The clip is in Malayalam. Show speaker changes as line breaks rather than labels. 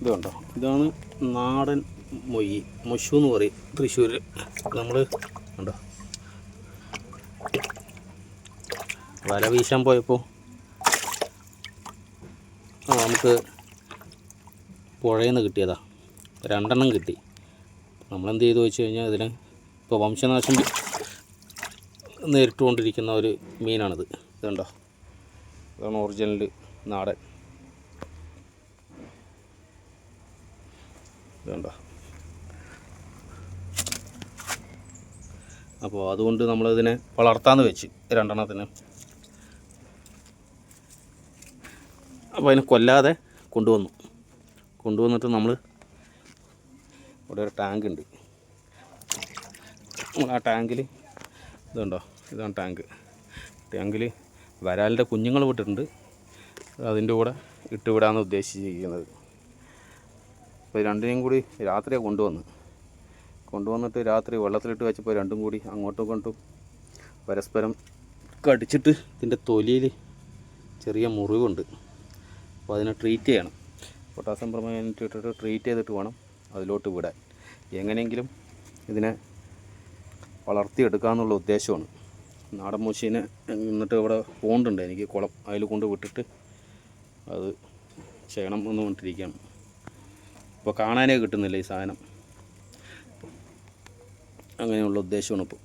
ഇത് കണ്ടോ ഇതാണ് നാടൻ മൊയ്യ് മൊശു എന്ന് പറയും തൃശ്ശൂർ നമ്മൾ കണ്ടോ? വല വീശാൻ പോയപ്പോൾ നമുക്ക് പുഴയിൽ നിന്ന് കിട്ടിയതാ. രണ്ടെണ്ണം കിട്ടി. നമ്മളെന്ത് ചെയ്തു വെച്ച് കഴിഞ്ഞാൽ ഇതിന് ഇപ്പോൾ വംശനാശം നേരിട്ടുകൊണ്ടിരിക്കുന്ന ഒരു മീനാണിത്. ഇതുണ്ടോ? ഇതാണ് ഒറിജിനൽ നാടൻ. കണ്ടോ? അപ്പോൾ അതുകൊണ്ട് നമ്മളിതിനെ വളർത്താമെന്ന് വെച്ച് രണ്ടെണ്ണത്തിന്. അപ്പോൾ അതിനെ കൊല്ലാതെ കൊണ്ടുവന്നു. കൊണ്ടുവന്നിട്ട് നമ്മൾ ഇവിടെ ഒരു ടാങ്ക് ഉണ്ട്. നമ്മൾ ആ ടാങ്കിൽ ഇതുണ്ടോ? ഇതാണ് ടാങ്ക്. ടാങ്കിൽ വരാലിന്റെ കുഞ്ഞുങ്ങൾ വിട്ടിട്ടുണ്ട്. അതിന്റെ കൂടെ ഇട്ടുവിടാമെന്ന് ഉദ്ദേശിച്ചിരിക്കുന്നത്. അപ്പോൾ രണ്ടിനെയും കൂടി രാത്രിയാണ് കൊണ്ടുവന്ന്. കൊണ്ടുവന്നിട്ട് രാത്രി വെള്ളത്തിലിട്ട് വെച്ചപ്പോൾ രണ്ടും കൂടി അങ്ങോട്ടും ഇങ്ങോട്ടും പരസ്പരം കടിച്ചിട്ട് ഇതിന്റെ തൊലിയിൽ ചെറിയ മുറിവുണ്ട്. അപ്പോൾ അതിനെ ട്രീറ്റ് ചെയ്യണം. പൊട്ടാസ്യം പെർമാനേറ്റ് ഇട്ടിട്ട് ട്രീറ്റ് ചെയ്തിട്ട് വേണം അതിലോട്ട് വിടാൻ. എങ്ങനെയെങ്കിലും ഇതിനെ വളർത്തിയെടുക്കാമെന്നുള്ള ഉദ്ദേശമാണ്. നാടൻ മൂശീനെ എന്നിട്ട് ഇവിടെ പോണ്ടുണ്ട്. എനിക്ക് കുളം അതിൽ കൊണ്ട് വിട്ടിട്ട് അത് ചെയ്യണം എന്ന് പറഞ്ഞിട്ടിരിക്കുകയാണ്. ഇപ്പോൾ കാണാനേ കിട്ടുന്നില്ല ഈ സാധനം. അങ്ങനെയുള്ള ഉദ്ദേശമാണ് ഇപ്പോൾ